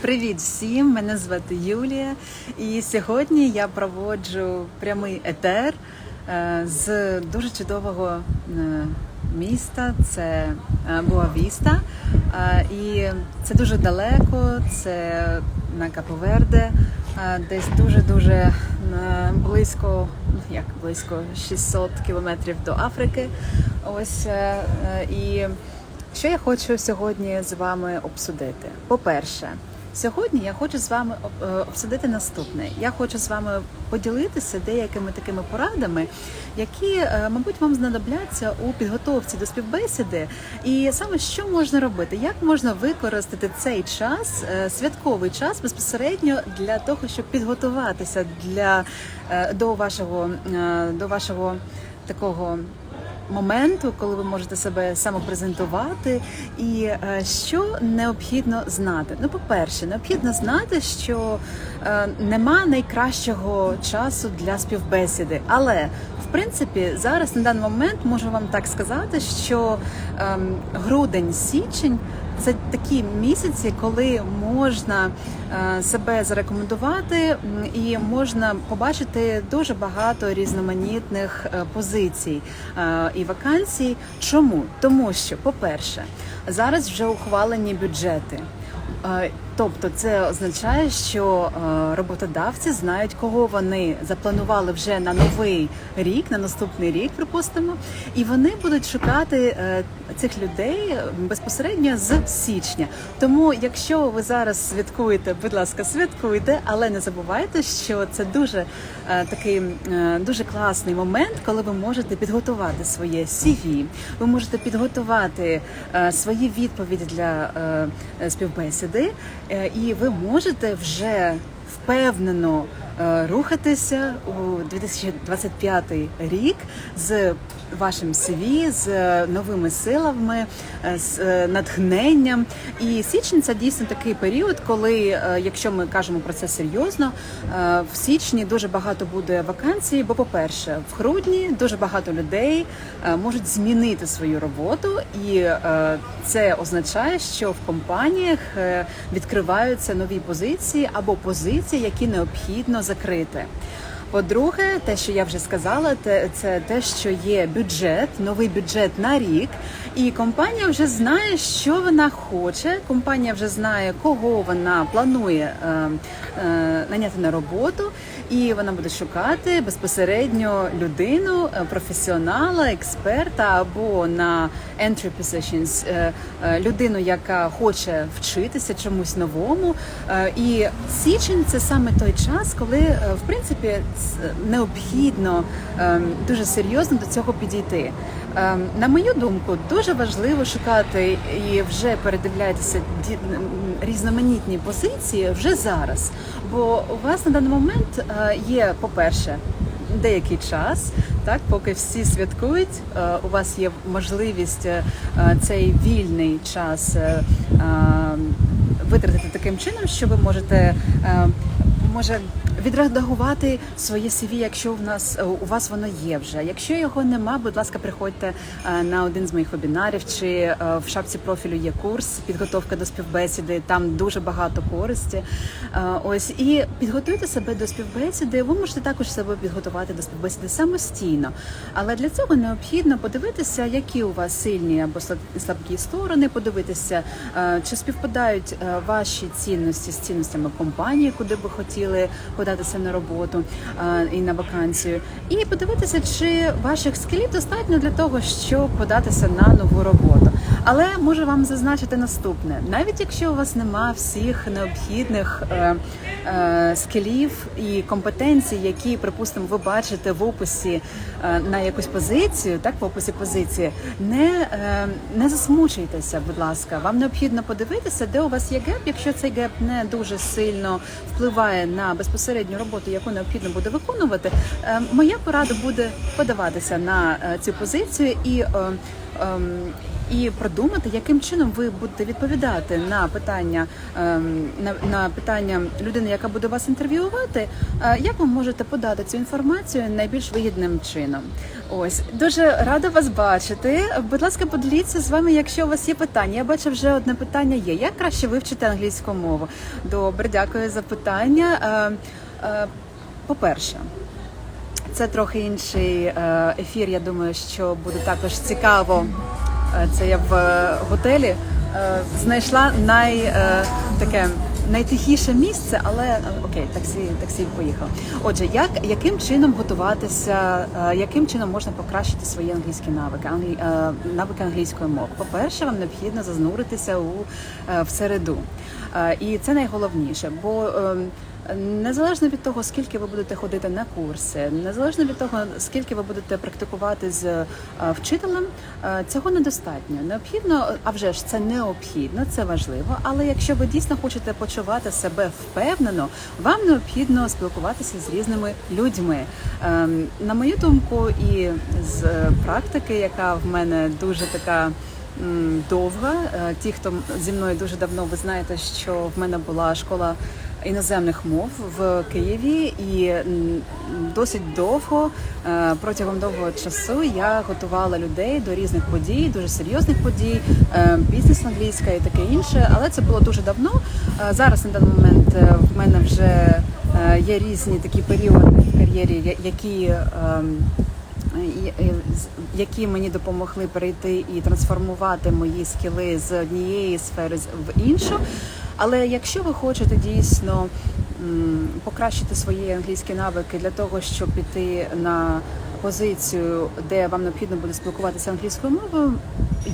Привіт всім! Мене звати Юлія, і сьогодні я проводжу прямий етер е, з дуже чудового е, міста. Це Боавіста. Е, І це дуже далеко, це на Каповерде, десь дуже дуже близько, ну, як близько 600 кілометрів до Африки. Ось і. Що я хочу сьогодні з вами обсудити? По-перше, сьогодні я хочу з вами е, обсудити наступне. Я хочу з вами поділитися деякими такими порадами, які, е, мабуть, вам знадобляться у підготовці до співбесіди. І саме що можна робити, як можна використати цей час, е, святковий час безпосередньо для того, щоб підготуватися для до вашого до вашого такого моменту, коли ви можете себе самопрезентувати, і е, що необхідно знати. Ну, по-перше, необхідно знати, що е, нема найкращого часу для співбесіди, але в принципі зараз на даний момент можу вам так сказати, що ем, грудень, січень. Це такі місяці, коли можна е, себе зарекомендувати і можна побачити дуже багато різноманітних е, позицій е, і вакансій. Чому? Тому що, по-перше, зараз вже ухвалені бюджети. Е, Тобто це означає, що е, роботодавці знають, кого вони запланували вже на новий рік, на наступний рік, припустимо, і вони будуть шукати е, цих людей безпосередньо з січня. Тому, якщо ви зараз святкуєте, будь ласка, святкуйте, але не забувайте, що це дуже е, такий е, дуже класний момент, коли ви можете підготувати своє CV, ви можете підготувати е, свої відповіді для е, співбесіди, е, і ви можете вже впевнено е, рухатися у 2025 рік з вашим CV, з е, новими силами, е, з е, натхненням. І січень це дійсно такий період, коли, е, якщо ми кажемо про це серйозно, е, в січні дуже багато буде вакансій. Бо, по-перше, в грудні дуже багато людей е, можуть змінити свою роботу, і е, це означає, що в компаніях е, відкриваються нові позиції або позиції, які необхідно закрити. По-друге, те, що я вже сказала, те- це те, що є бюджет, новий бюджет на рік, і компанія вже знає, що вона хоче. Компанія вже знає, кого вона планує е, е, наняти на роботу, і вона буде шукати безпосередньо людину, е, професіонала, експерта або на entry positions, е, е, людину, яка хоче вчитися чомусь новому. Е, І січень це саме той час, коли в принципі необхідно е, дуже серйозно до цього підійти. Е, На мою думку, дуже важливо шукати і вже передивляйтеся різноманітні позиції вже зараз. Бо у вас на даний момент є, по-перше, деякий час, так поки всі святкують, е, у вас є можливість е, е, цей вільний час витратити таким чином, що ви можете може відредагувати своє CV, якщо в нас е, у вас воно є вже. Якщо його нема, будь ласка, приходьте е, на один з моїх вебінарів, чи е, в шапці профілю є курс підготовка до співбесіди. Там дуже багато користі. Ось і підготуйте себе до співбесіди. Ви можете також себе підготувати до співбесіди самостійно. Але для цього необхідно подивитися, які у вас сильні або слаб- слабкі сторони, подивитися, чи співпадають ваші цінності з цінностями компанії, куди би хотіли податися на роботу і на вакансію, і подивитися, чи ваших скілів достатньо для того, щоб податися на нову роботу. Але можу вам зазначити наступне: навіть якщо у вас нема всіх необхідних е, е, скілів і компетенцій, які, припустимо, ви бачите в описі е, на якусь позицію, так в описі позиції, не, е, не засмучуйтеся, будь ласка. Вам необхідно подивитися, де у вас є геп. Якщо цей геп не дуже сильно впливає на безпосередню роботу, яку необхідно буде виконувати, е, моя порада буде подаватися на е, цю позицію і. е, ем, і продумати, яким чином ви будете відповідати на питання ем, на, на питання людини, яка буде вас інтерв'ювати. е, Як ви можете подати цю інформацію найбільш вигідним чином? Ось дуже рада вас бачити. Будь ласка, поділіться з вами, якщо у вас є питання. Я бачу, вже одне питання є. Як краще вивчити англійську мову? Добре, дякую за питання. Е, е, По-перше, це трохи інший ефір. Я думаю, що буде також цікаво. Е, Це я в е, готелі е, знайшла най таке найтихіше місце, але окей, таксі, таксі поїхав. Отже, як яким чином готуватися, яким чином можна покращити свої англійські навики, англі, навики англійської мови? По-перше, вам необхідно зазнуритися у в середу. Е, І це найголовніше, бо ем, Незалежно від того, скільки ви будете ходити на курси, незалежно від того, скільки ви будете практикувати з е, вчителем, е, цього недостатньо. Необхідно, а вже ж це необхідно, це важливо. Але якщо ви дійсно хочете почувати себе впевнено, вам необхідно спілкуватися з різними людьми. Ем, На мою думку, і з практики, яка в мене дуже така довга. Е, Ті, хто зі мною дуже давно, ви знаєте, що в мене була школа іноземних мов в Києві, і досить довго, е, протягом довгого часу, я готувала людей до різних подій, дуже серйозних подій, е, бізнес англійська і таке інше. Але це було дуже давно. Е, Зараз на даний момент в мене вже є різні такі періоди в кар'єрі, які. ем, які мені допомогли перейти і трансформувати мої скіли з однієї сфери в іншу. Але якщо ви хочете дійсно покращити свої англійські навики для того, щоб піти на позицію, де вам необхідно буде спілкуватися англійською мовою,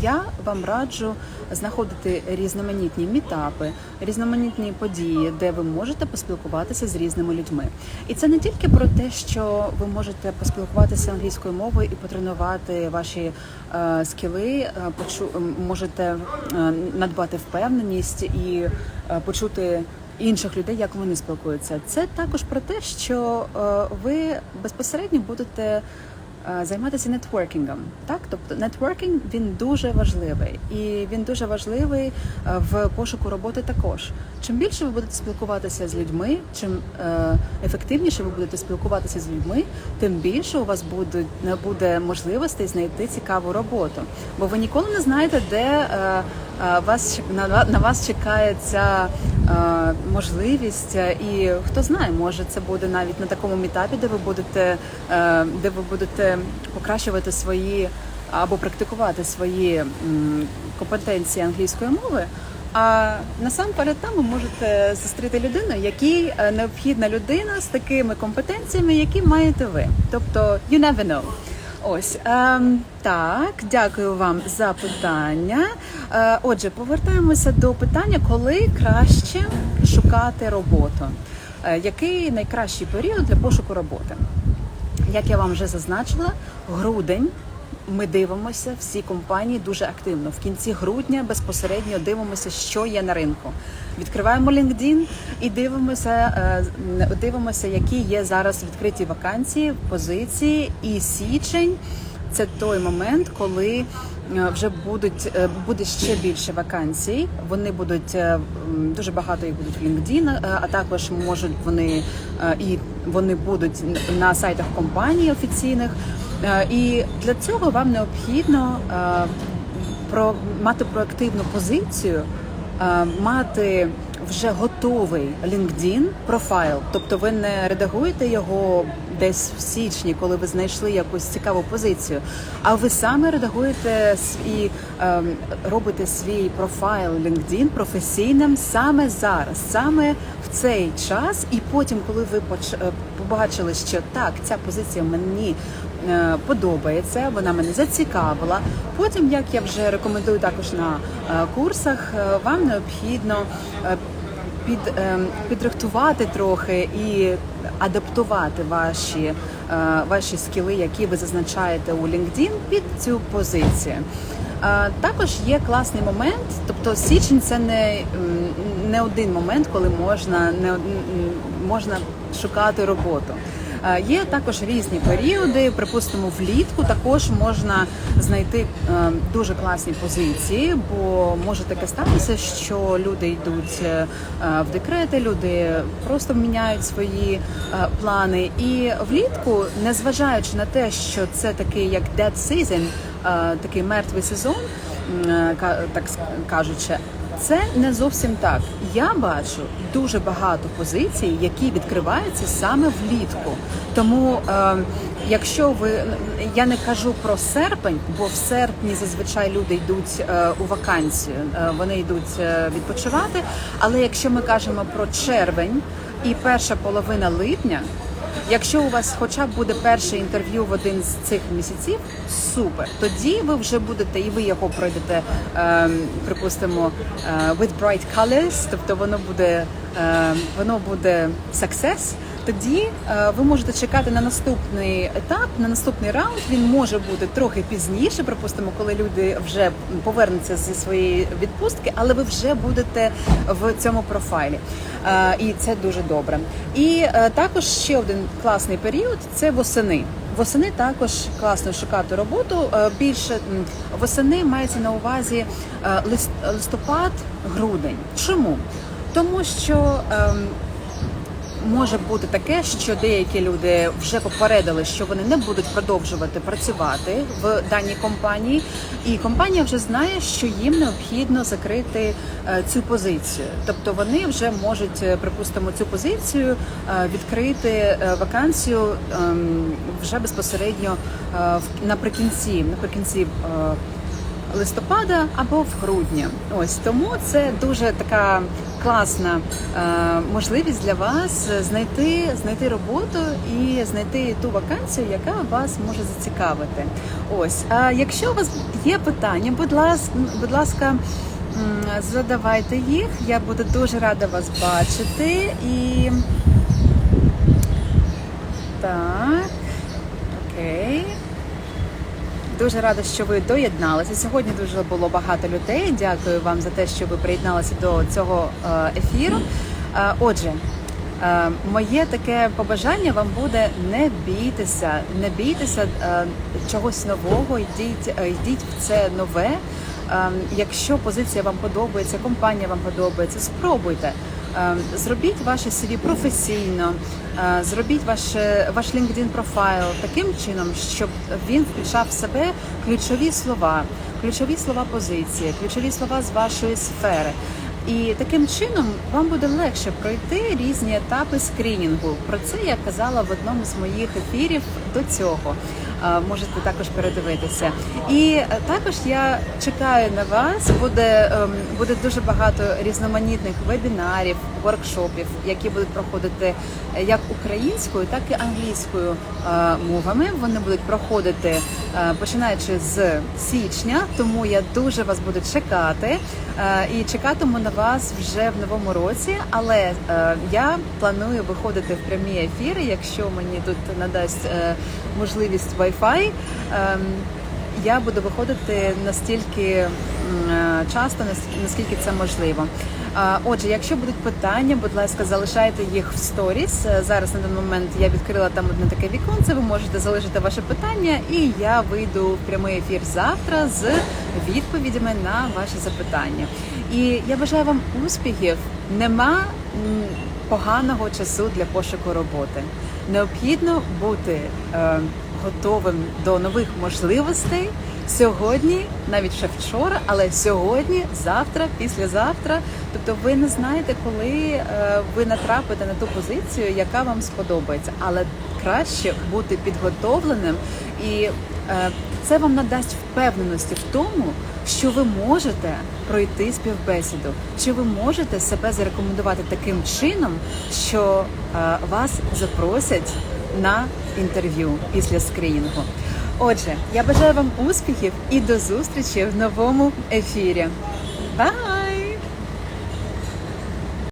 я вам раджу знаходити різноманітні мітапи, різноманітні події, де ви можете поспілкуватися з різними людьми. І це не тільки про те, що ви можете поспілкуватися англійською мовою і потренувати ваші е, скіли, е, почу можете е, надбати впевненість і е, почути. Інших людей, як вони спілкуються, це також про те, що е, ви безпосередньо будете е, займатися нетворкінгом. Так, тобто нетворкінг він дуже важливий, і він дуже важливий е, в пошуку роботи також. Чим більше ви будете спілкуватися з людьми, чим ефективніше ви будете спілкуватися з людьми, тим більше у вас буде, буде можливостей знайти цікаву роботу. Бо ви ніколи не знаєте, де вас на, вас чекає ця можливість, е, і хто знає, може це буде навіть на такому мітапі, де ви будете, е, де ви будете покращувати свої або практикувати свої компетенції англійської мови. А насамперед там ви можете зустріти людину, якій е, необхідна людина з такими компетенціями, які маєте ви. Тобто you never know. Ось ем, так, дякую вам за питання. Е, отже, повертаємося до питання, коли краще шукати роботу. Е, який найкращий період для пошуку роботи? Як я вам вже зазначила, грудень. Ми дивимося всі компанії дуже активно. В кінці грудня безпосередньо дивимося, що є на ринку. Відкриваємо LinkedIn і дивимося, е, дивимося, які є зараз відкриті вакансії, позиції. І січень це той момент, коли е, вже будуть е, буде ще більше вакансій. Вони будуть дуже багато їх будуть в LinkedIn, а також можуть вони і вони будуть на сайтах компаній офіційних. Е, І для цього вам необхідно е, про мати проактивну позицію, е, мати вже готовий LinkedIn профайл. Тобто ви не редагуєте його десь в січні, коли ви знайшли якусь цікаву позицію, а ви саме редагуєте е, робите свій профайл LinkedIn професійним саме зараз, саме в цей час, і потім, коли ви побачили, що так, ця позиція мені подобається, вона мене зацікавила. Потім, як я вже рекомендую також на е, курсах, е, вам необхідно е, під, е, підрихтувати трохи і адаптувати ваші, е, ваші скіли, які ви зазначаєте у LinkedIn під цю позицію. Е, Також є класний момент, тобто січень це не, не один момент, коли можна не можна шукати роботу. Е, Є також різні періоди. Припустимо, влітку також можна знайти е, дуже класні позиції, бо може таке статися, що люди йдуть е, в декрети, люди просто міняють свої плани. І влітку, незважаючи на те, що це такий як dead season, такий мертвий сезон, так кажучи. Це не зовсім так. Я бачу дуже багато позицій, які відкриваються саме влітку. Тому, е, якщо ви я не кажу про серпень, бо в серпні зазвичай люди йдуть е, у вакансію, е, вони йдуть е, відпочивати. Але якщо ми кажемо про червень і перша половина липня. Якщо у вас хоча б буде перше інтерв'ю в один з цих місяців, супер. Тоді ви вже будете і ви його пройдете, ем, припустимо, е, with bright colors, тобто воно буде ем, воно буде success. Тоді е, ви можете чекати на наступний етап, на наступний раунд. Він може бути трохи пізніше, припустимо, коли люди вже повернуться зі своєї відпустки, але ви вже будете в цьому профайлі. Е, І це дуже добре. І е, також ще один класний період це восени. Восени також класно шукати роботу. Більше восени мається на увазі е, лист- листопад, грудень. Чому? Тому що ем, може бути таке, що деякі люди вже попередили, що вони не будуть продовжувати працювати в даній компанії, і компанія вже знає, що їм необхідно закрити е, цю позицію. Тобто вони вже можуть, е, припустимо, цю позицію е, відкрити вакансію ем, вже безпосередньо наприкінці, наприкінці. листопада або в грудні. Ось тому це дуже така класна е, можливість для вас знайти, знайти роботу і знайти ту вакансію, яка вас може зацікавити. Ось, а якщо у вас є питання, будь ласка, будь ласка. Задавайте їх, я буду дуже рада вас бачити і так, окей. Дуже рада, що ви доєдналися. Сьогодні дуже було багато людей. Дякую вам за те, що ви приєдналися до цього е, ефіру. Е, Отже, е, моє таке побажання вам буде не бійтеся, не бійтеся чогось нового. Йдіть, йдіть в це нове. Е, Якщо позиція вам подобається, компанія вам подобається, спробуйте. Е, Зробіть ваше CV професійно, е, зробіть ваш, ваш LinkedIn профайл таким чином, щоб він включав в себе ключові слова, ключові слова позиції, ключові слова з вашої сфери. І таким чином вам буде легше пройти різні етапи скрінінгу. Про це я казала в одному з моїх ефірів до цього. Е, Можете також передивитися. І е, також я чекаю на вас. Буде ем, буде дуже багато різноманітних вебінарів, воркшопів, які будуть проходити е, як українською, так і англійською мовами. Вони будуть проходити починаючи з січня. Тому я дуже вас буду чекати і чекатиму на вас вже в новому році. Але я планую виходити в прямі ефіри, якщо мені тут надасть можливість Wi-Fi. Ем, я буду виходити настільки е, часто, нас- наскільки це можливо. А, Отже, якщо будуть питання, будь ласка, залишайте їх в сторіс. Е, Зараз на даний момент я відкрила там одне таке віконце. Ви можете залишити ваше питання, і я вийду в прямий ефір завтра з відповідями на ваші запитання. І я бажаю вам успіхів. Нема поганого часу для пошуку роботи. Необхідно бути е, готовим до нових можливостей сьогодні, навіть ще вчора, але сьогодні, завтра, післязавтра. Тобто ви не знаєте, коли е, ви натрапите на ту позицію, яка вам сподобається, але краще бути підготовленим і це вам надасть впевненості в тому, що ви можете пройти співбесіду, що ви можете себе зарекомендувати таким чином, що е, вас запросять на інтерв'ю після скринінгу. Отже, я бажаю вам успіхів і до зустрічі в новому ефірі. Бай!